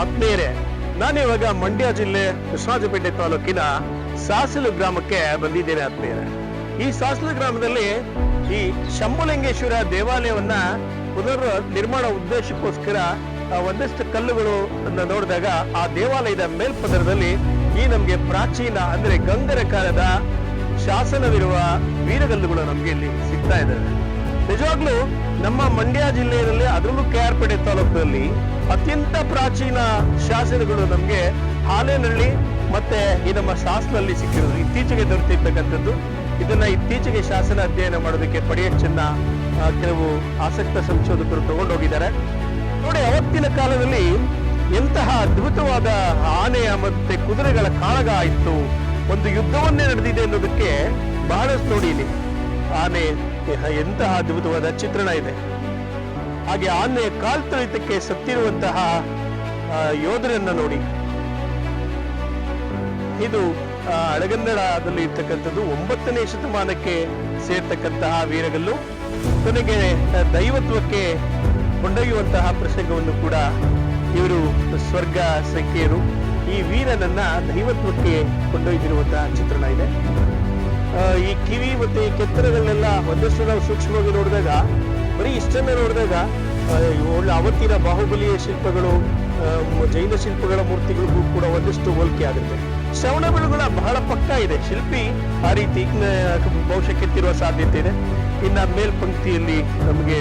ಆತ್ಮೀಯರೇ ನಾನಿವಾಗ ಮಂಡ್ಯ ಜಿಲ್ಲೆ ಕೃಷ್ಣಾಜಪೇಟೆ ತಾಲೂಕಿನ ಸಾಸಲು ಗ್ರಾಮಕ್ಕೆ ಬಂದಿದ್ದೇನೆ ಆತ್ಮೀಯರೇ ಈ ಸಾಸಲು ಗ್ರಾಮದಲ್ಲಿ ಈ ಶಂಭುಲಿಂಗೇಶ್ವರ ದೇವಾಲಯವನ್ನ ಪುನರ್ ನಿರ್ಮಾಣ ಉದ್ದೇಶಕ್ಕೋಸ್ಕರ ಒಂದಷ್ಟು ಕಲ್ಲುಗಳು ನೋಡಿದಾಗ ಆ ದೇವಾಲಯದ ಮೇಲ್ಪದರದಲ್ಲಿ ಈ ನಮ್ಗೆ ಪ್ರಾಚೀನ, ಅಂದ್ರೆ ಗಂಗರ ಕಾಲದ ಶಾಸನವಿರುವ ವೀರಗಲ್ಲುಗಳು ನಮ್ಗೆ ಇಲ್ಲಿ ಸಿಗ್ತಾ ಇದ್ದಾವೆ. ನಿಜವಾಗ್ಲೂ ನಮ್ಮ ಮಂಡ್ಯ ಜಿಲ್ಲೆಯಲ್ಲಿ ಅದರಲ್ಲೂ ಕೆ ಆರ್ ಪೇಟೆ ತಾಲೂಕಿನಲ್ಲಿ ಅತ್ಯಂತ ಪ್ರಾಚೀನ ಶಾಸನಗಳು ನಮಗೆ ಹಾಲೇನಹಳ್ಳಿ ಮತ್ತೆ ಈ ನಮ್ಮ ಶಾಸನಲ್ಲಿ ಸಿಕ್ಕಿರೋದು. ಇತ್ತೀಚೆಗೆ ದೊರೆತಿರ್ತಕ್ಕಂಥದ್ದು. ಇದನ್ನ ಇತ್ತೀಚೆಗೆ ಶಾಸನ ಅಧ್ಯಯನ ಮಾಡೋದಕ್ಕೆ ಪಡಿಯಚ್ಚನ್ನ ಚೆನ್ನ ಕೆಲವು ಆಸಕ್ತ ಸಂಶೋಧಕರು ತಗೊಂಡೋಗಿದ್ದಾರೆ. ನೋಡಿ, ಅವತ್ತಿನ ಕಾಲದಲ್ಲಿ ಎಂತಹ ಅದ್ಭುತವಾದ ಆನೆಯ ಮತ್ತೆ ಕುದುರೆಗಳ ಕಾಳಗ ಇತ್ತು ಒಂದು ಯುದ್ಧವನ್ನೇ ನಡೆದಿದೆ ಅನ್ನೋದಕ್ಕೆ ಬಹಳಷ್ಟು ನೋಡಿ ಆನೆ ಎಂತಹ ಅದ್ಭುತವಾದ ಚಿತ್ರಣ ಇದೆ. ಹಾಗೆ ಆನೆಯ ಕಾಲ್ ತುಳಿತಕ್ಕೆ ಸತ್ತಿರುವಂತಹ ಯೋಧರನ್ನ ನೋಡಿ. ಇದು ಅಳಗನ್ನಡದಲ್ಲಿ ಇರ್ತಕ್ಕಂಥದ್ದು ಒಂಬತ್ತನೇ ಶತಮಾನಕ್ಕೆ ಸೇರ್ತಕ್ಕಂತಹ ವೀರಗಲ್ಲು. ಕೊನೆಗೆ ದೈವತ್ವಕ್ಕೆ ಕೊಂಡೊಯ್ಯುವಂತಹ ಪ್ರಸಂಗವನ್ನು ಕೂಡ ಇವರು ಸ್ವರ್ಗ ಸಖಿಯರು ಈ ವೀರನನ್ನ ದೈವತ್ವಕ್ಕೆ ಕೊಂಡೊಯ್ದಿರುವಂತಹ ಚಿತ್ರಣ ಇದೆ. ಈ ಕಿವಿ ಮತ್ತೆ ಈ ಕೆತ್ತನೆಗಳನ್ನೆಲ್ಲ ಒಂದಷ್ಟು ನಾವು ಸೂಕ್ಷ್ಮವಾಗಿ ನೋಡಿದಾಗ, ಬರೀ ಇಷ್ಟನ್ನ ನೋಡಿದಾಗ ಒಳ್ಳೆ ಅವತ್ತಿನ ಬಾಹುಬಲಿಯ ಶಿಲ್ಪಗಳು ಜೈನ ಶಿಲ್ಪಗಳ ಮೂರ್ತಿಗಳಿಗೂ ಕೂಡ ಒಂದಷ್ಟು ಹೋಲಿಕೆ ಆಗುತ್ತೆ. ಶ್ರವಣ ಬೆಳಗುಳ ಬಹಳ ಪಕ್ಕ ಇದೆ. ಶಿಲ್ಪಿ ಆ ರೀತಿ ಬಹುಶಃ ಕೆತ್ತಿರುವ ಸಾಧ್ಯತೆ ಇದೆ. ಇನ್ನ ಮೇಲ್ಪಂಕ್ತಿಯಲ್ಲಿ ನಮಗೆ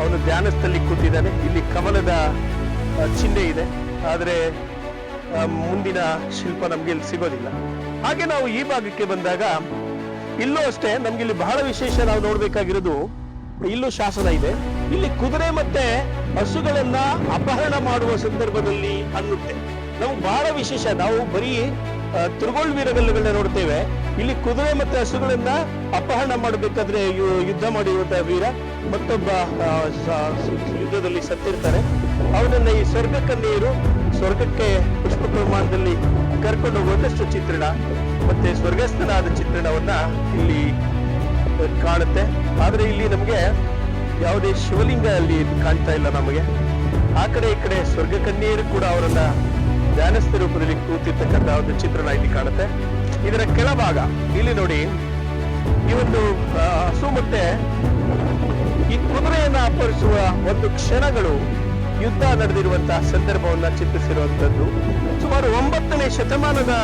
ಅವನು ಧ್ಯಾನಸ್ಥಲ್ಲಿ ಕೂತಿದ್ದಾನೆ. ಇಲ್ಲಿ ಕಮಲದ ಚಿಹ್ನೆ ಇದೆ. ಆದರೆ ಮುಂದಿನ ಶಿಲ್ಪ ನಮಗೆ ಇಲ್ಲಿ ಸಿಗೋದಿಲ್ಲ. ಹಾಗೆ ನಾವು ಈ ಭಾಗಕ್ಕೆ ಬಂದಾಗ ಇಲ್ಲೂ ಅಷ್ಟೇ ನಮ್ಗೆ ಇಲ್ಲಿ ಬಹಳ ವಿಶೇಷ ನಾವು ನೋಡ್ಬೇಕಾಗಿರೋದು ಇಲ್ಲೂ ಶಾಸನ ಇದೆ. ಇಲ್ಲಿ ಕುದುರೆ ಮತ್ತೆ ಹಸುಗಳನ್ನ ಅಪಹರಣ ಮಾಡುವ ಸಂದರ್ಭದಲ್ಲಿ ಅನ್ನುತ್ತೆ. ನಾವು ಬಹಳ ವಿಶೇಷ. ನಾವು ಬರೀ ತುರುಗೋಳ್ ವೀರಗಲ್ಲುಗಳನ್ನ ನೋಡ್ತೇವೆ. ಇಲ್ಲಿ ಕುದುರೆ ಮತ್ತೆ ಹಸುಗಳನ್ನ ಅಪಹರಣ ಮಾಡಬೇಕಾದ್ರೆ ಯುದ್ಧ ಮಾಡಿರುವಂತಹ ವೀರ ಮತ್ತೊಬ್ಬ ಯುದ್ಧದಲ್ಲಿ ಸತ್ತಿರ್ತಾರೆ. ಅವನನ್ನ ಈ ಸ್ವರ್ಗ ಕನ್ಯೆಯರು ಸ್ವರ್ಗಕ್ಕೆ ಪುಷ್ಪ ಪ್ರಮಾಣದಲ್ಲಿ ಕರ್ಕೊಂಡು ಹೋಗುವಂತಷ್ಟು ಚಿತ್ರಣ ಮತ್ತೆ ಸ್ವರ್ಗಸ್ಥನಾದ ಚಿತ್ರಣವನ್ನ ಇಲ್ಲಿ ಕಾಣುತ್ತೆ. ಆದ್ರೆ ಇಲ್ಲಿ ನಮಗೆ ಯಾವುದೇ ಶಿವಲಿಂಗ ಅಲ್ಲಿ ಕಾಣ್ತಾ ಇಲ್ಲ ನಮಗೆ. ಆ ಕಡೆ ಈ ಕಡೆ ಸ್ವರ್ಗ ಕನ್ಯೆಯರು ಕೂಡ ಅವರನ್ನ ಧ್ಯಾನಸ್ಥ ರೂಪದಲ್ಲಿ ಕೂತಿರ್ತಕ್ಕಂಥ ಒಂದು ಚಿತ್ರಣ ಇಲ್ಲಿ ಕಾಣುತ್ತೆ. ಇದರ ಕೆಳಭಾಗ, ಇಲ್ಲಿ ನೋಡಿ, ಈ ಒಂದು ಹಸು ಮತ್ತೆ ಈ ಕುದುರೆಯನ್ನ ಅಪಹರಿಸುವ ಒಂದು ಕ್ಷಣಗಳು ಯುದ್ಧ ನಡೆದಿರುವಂತಹ ಸಂದರ್ಭವನ್ನ ಚಿತ್ರಿಸಿರುವಂತದ್ದು ಸುಮಾರು ಒಂಬತ್ತನೇ ಶತಮಾನದ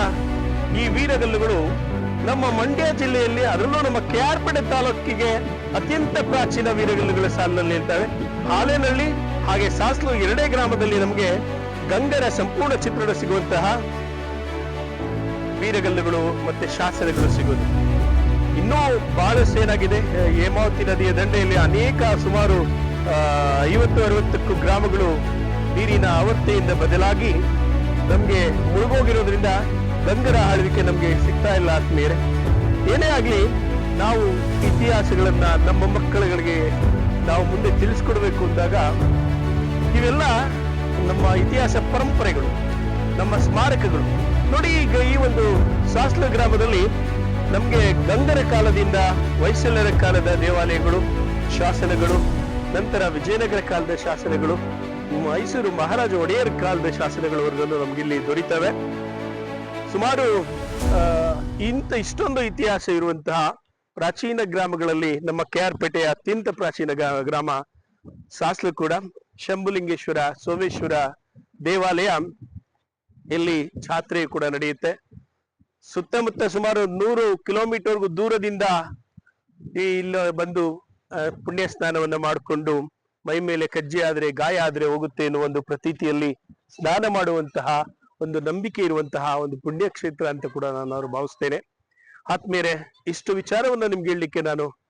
ಈ ವೀರಗಲ್ಲುಗಳು ನಮ್ಮ ಮಂಡ್ಯ ಜಿಲ್ಲೆಯಲ್ಲಿ ಅದರಲ್ಲೂ ನಮ್ಮ ಕೆ ಆರ್ ಪೇಟೆ ತಾಲೂಕಿಗೆ ಅತ್ಯಂತ ಪ್ರಾಚೀನ ವೀರಗಲ್ಲುಗಳ ಸಾಲಿನಲ್ಲಿ ಇರ್ತವೆ ಹಾಲೇನಹಳ್ಳಿ ಹಾಗೆ ಸಾಸ್ಲು ಎರಡೇ ಗ್ರಾಮದಲ್ಲಿ ನಮಗೆ ಗಂಗರ ಸಂಪೂರ್ಣ ಚಿತ್ರಣ ಸಿಗುವಂತಹ ವೀರಗಲ್ಲುಗಳು ಮತ್ತೆ ಶಾಸನಗಳು ಸಿಗುವುದು. ಇನ್ನೂ ಬಹಳಷ್ಟು ಏನಾಗಿದೆ? ಹೇಮಾವತಿ ನದಿಯ ದಂಡೆಯಲ್ಲಿ ಅನೇಕ ಸುಮಾರು ಐವತ್ತು, ಅರವತ್ತಕ್ಕೂ ಗ್ರಾಮಗಳು ನೀರಿನ ಅವಸ್ಥೆಯಿಂದ ಬದಲಾಗಿ ನಮಗೆ ಮುಳುಗೋಗಿರೋದ್ರಿಂದ ಗಂಗರ ಆಳ್ವಿಕೆ ನಮಗೆ ಸಿಗ್ತಾ ಇಲ್ಲ ಆತ್ಮೀಯರೆ. ಏನೇ ಆಗಲಿ, ನಾವು ಇತಿಹಾಸಗಳನ್ನ ನಮ್ಮ ಮಕ್ಕಳುಗಳಿಗೆ ನಾವು ಮುಂದೆ ತಿಳಿಸ್ಕೊಡ್ಬೇಕು ಅಂದಾಗ, ಇವೆಲ್ಲ ನಮ್ಮ ಇತಿಹಾಸ ಪರಂಪರೆಗಳು, ನಮ್ಮ ಸ್ಮಾರಕಗಳು. ನೋಡಿ ಈಗ ಈ ಒಂದು ಸಾಸ್ಲ ಗ್ರಾಮದಲ್ಲಿ ನಮಗೆ ಗಂಗರ ಕಾಲದಿಂದ ವೈಸಲ್ಯರ ಕಾಲದ ದೇವಾಲಯಗಳು, ಶಾಸನಗಳು, ನಂತರ ವಿಜಯನಗರ ಕಾಲದ ಶಾಸನಗಳು, ಮೈಸೂರು ಮಹಾರಾಜ ಒಡೆಯರ್ ಕಾಲದ ಶಾಸನಗಳವರೆಗೂ ನಮ್ಗಿಲ್ಲಿ ದೊರೀತವೆ. ಸುಮಾರು ಇಂಥ ಇಷ್ಟೊಂದು ಇತಿಹಾಸ ಇರುವಂತಹ ಪ್ರಾಚೀನ ಗ್ರಾಮಗಳಲ್ಲಿ ನಮ್ಮ ಕೆ ಆರ್ ಪೇಟೆಯ ಅತ್ಯಂತ ಪ್ರಾಚೀನ ಗ್ರಾ- ಗ್ರಾಮ ಸಾಸ್ಲು ಕೂಡ ಶಂಭುಲಿಂಗೇಶ್ವರ, ಸೋಮೇಶ್ವರ ದೇವಾಲಯ ಇಲ್ಲಿ ಜಾತ್ರೆ ಕೂಡ ನಡೆಯುತ್ತೆ. ಸುತ್ತಮುತ್ತ ಸುಮಾರು ನೂರು ಕಿಲೋಮೀಟರ್ಗೂ ದೂರದಿಂದ ಇಲ್ಲಿ ಬಂದು ಪುಣ್ಯ ಸ್ನಾನವನ್ನು ಮಾಡಿಕೊಂಡು ಮೈ ಮೇಲೆ ಕಜ್ಜಿ ಆದ್ರೆ, ಗಾಯ ಆದ್ರೆ ಹೋಗುತ್ತೆ ಎನ್ನುವ ಒಂದು ಪ್ರತೀತಿಯಲ್ಲಿ ಸ್ನಾನ ಮಾಡುವಂತಹ ಒಂದು ನಂಬಿಕೆ ಇರುವಂತಹ ಒಂದು ಪುಣ್ಯಕ್ಷೇತ್ರ ಅಂತ ಕೂಡ ನಾನು ಅವ್ರು ಭಾವಿಸ್ತೇನೆ. ಆತ್ಮೀಯರೇ, ಇಷ್ಟು ವಿಚಾರವನ್ನ ನಿಮ್ಗೆ ಹೇಳಲಿಕ್ಕೆ ನಾನು